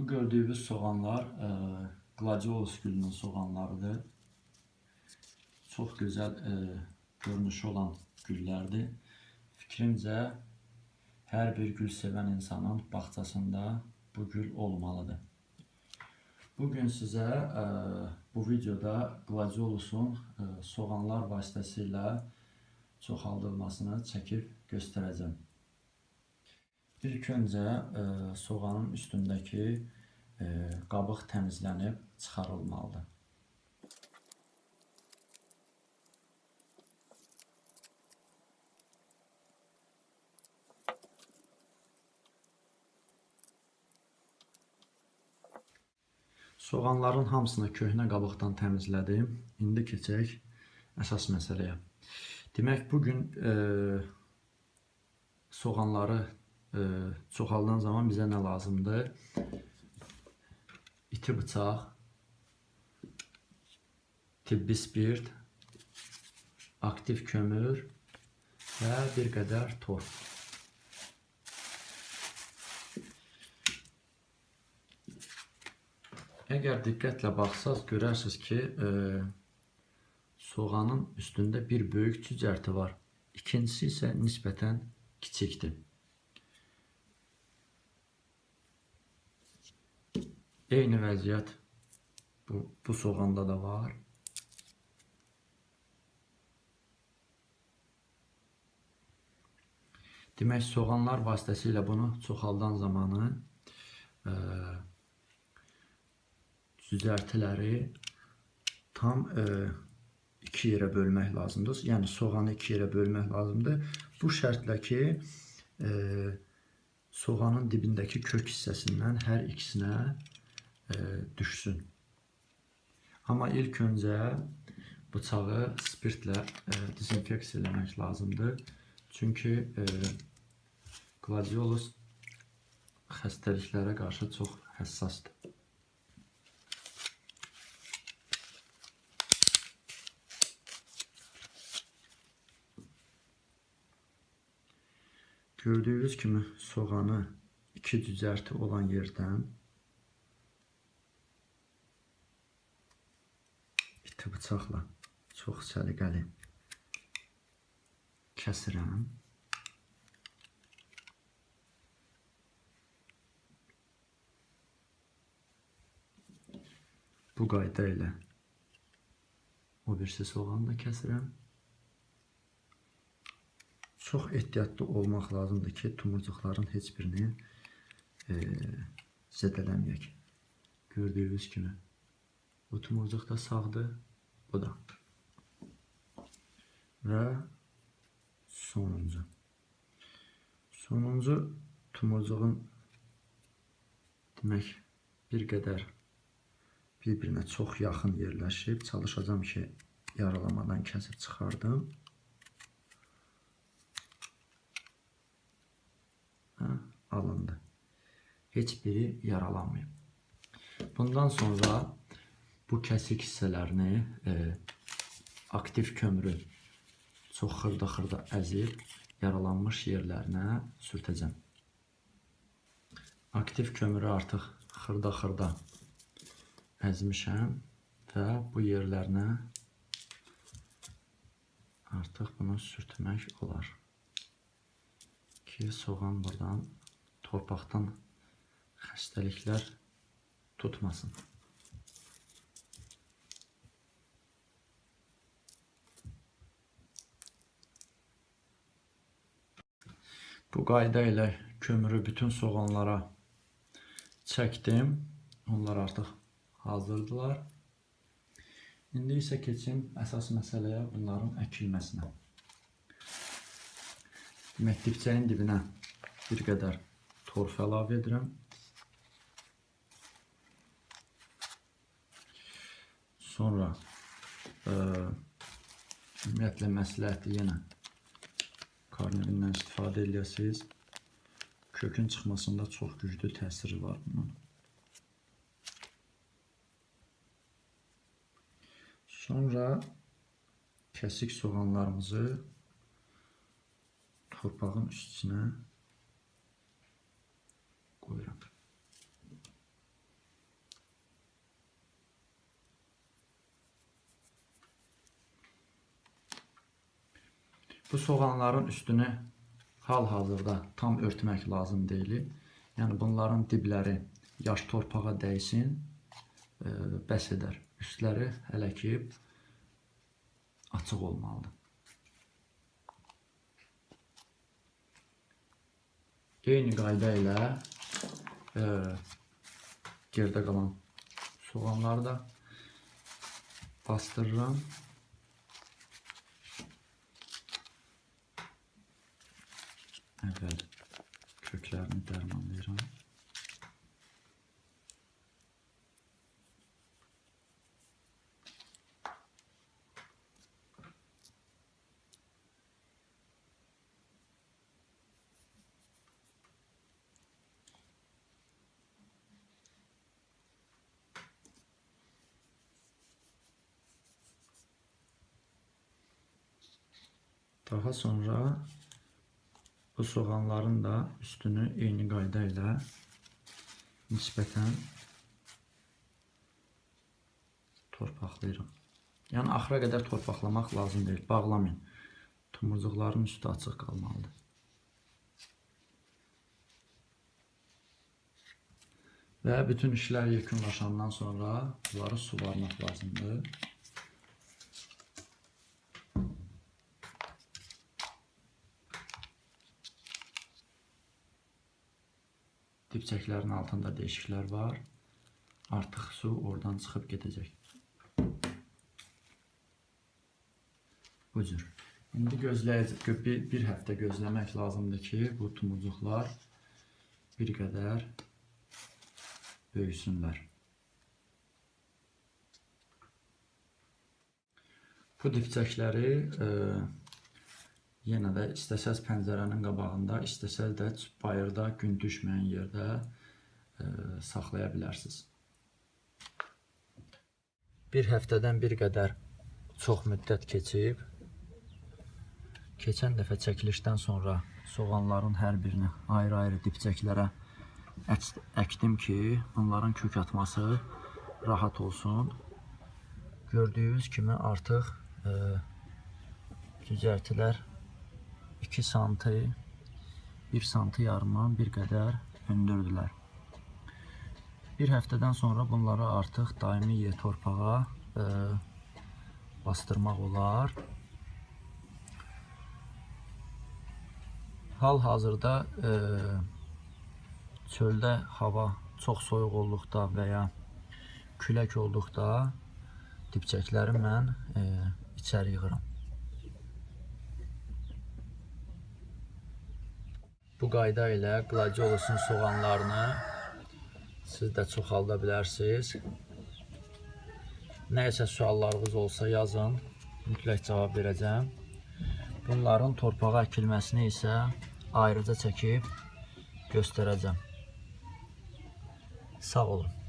Bu gördüğünüz soğanlar e, Gladiolus gülünün soğanlarıdır. Çok güzel e, görünüşü olan güllerdir. Fikrimcə hər bir gül sevən insanın bağçasında bu gül olmalıdır. Bugün sizə e, bu videoda Gladiolusun e, soğanlar vasitəsilə çoxaldılmasını çəkib göstərəcəm. İlk öncə e, soğanın üstündəki e, qabıq təmizlənib çıxarılmalıdır. Soğanların hamısını köhnə qabıqdan təmizlədim. İndi keçək əsas məsələyə. Demək bu gün e, soğanları çoxaldan zaman bizə nə lazımdır? İti bıçaq, tibbi spirt, aktiv kömür və bir qədər torf. Əgər diqqətlə baxsaz görərsiniz ki, e, soğanın üstündə bir böyük cücərti var. İkincisi isə nisbətən kiçikdir. Eyni vəziyyət bu, bu soğanda da var. Demək soğanlar vasitəsilə bunu çoxaldan zamanı e, düzəltiləri tam e, iki yerə bölmək lazımdır. Yəni soğanı iki yerə bölmək lazımdır. Bu şərtlə ki, e, soğanın dibindəki kök hissəsindən hər ikisinə e, düşsün. Amma ilk öncə bıçağı spirtlə e, dezinfeksiya eləmək lazımdır. Çünki e, gladiolus xəstəliklərə qarşı çox həssasdır. Gördüyünüz kimi soğanı iki düzərti olan yerdən iti bıçaqla çox səliqəli kəsirəm. Bu qayda ilə o birisi soğanı da kəsirəm. Çox ehtiyatlı olmaq lazımdır ki, tumurcuqların heç birini e, zədələməyək. Gördüyünüz kimi bu tumurcuq da sağdır, bu da. Və sonuncu. Sonuncu tumurcuğun demək bir qədər bir-birinə çox yaxın yerləşib çalışacağam ki, yaralamadan kəsib çıxardım. Hə, alındı. Heç biri yaralanmayıb. Bundan sonra bu kəsik hissələrini e, aktiv kömürü çox xırda-xırda əzib yaralanmış yerlərinə sürtəcəm. Aktiv kömürü artıq xırda-xırda əzmişəm və bu yerlərinə artıq bunu sürtmək olar ki, soğan buradan torpaqdan xəstəliklər tutmasın. Bu qayda ilə kömürü bütün soğanlara çəkdim. Onlar artıq hazırdılar. İndi isə keçim əsas məsələyə bunların əkilməsinə. Demək, dipçəyin dibinə bir qədər torf əlavə edirəm. Sonra e, ümumiyyətlə məsləhətdir yenə karnevindən istifadə eləyəsiniz. Kökün çıxmasında çox güclü təsiri var bunun. Sonra kəsik soğanlarımızı torpağın üstünə qoyuram. Bu soğanların üstünü hal-hazırda tam örtmək lazım deyil. Yəni bunların dibləri yaş torpağa dəysin, e, bəs edər. Üstləri hələ ki açıq olmalıdır. Eyni qayda ilə e, gerdə qalan soğanları da bastırıram. Əvvəl köklərini dərmanlayıram. Daha sonra bu soğanların da üstünü eyni qayda ilə nisbətən torpaqlayıram. Yəni axıra qədər torpaqlamaq lazım deyil. Bağlamayın. Tumurcuqların üstü açıq qalmalıdır. Və bütün işlər yekunlaşandan sonra bunları suvarmaq lazımdır. Dipçəklərin altında deşiklər var. Artıq su oradan çıxıb gedəcək. Bu cür. İndi gözləyəcək bir, bir həftə gözləmək lazımdır ki, bu tumurcuqlar bir qədər böyüsünlər. Bu dipçəkləri e, yenə də istəsəz pəncərənin qabağında, istəsəz də bayırda gün düşməyən yerdə e, saxlaya bilərsiniz. Bir həftədən bir qədər çox müddət keçib. Keçən dəfə çəkilişdən sonra soğanların hər birini ayrı-ayrı dipçəklərə əkdim ki, bunların kök atması rahat olsun. Gördüyünüz kimi artıq e, cücərtilər 2 santı, 1 santı yarımdan bir qədər hündürdülər. Bir həftədən sonra bunları artıq daimi yer torpağa e, bastırmaq olar. Hal-hazırda e, çöldə hava çox soyuq olduqda və ya külək olduqda dipçəkləri mən e, içəri yığıram. Bu qayda ilə qladiolusun soğanlarını siz də çoxalda bilərsiniz. Nəyəsə suallarınız olsa yazın, mütləq cavab verəcəm. Bunların torpağa əkilməsini isə ayrıca çəkib göstərəcəm. Sağ olun.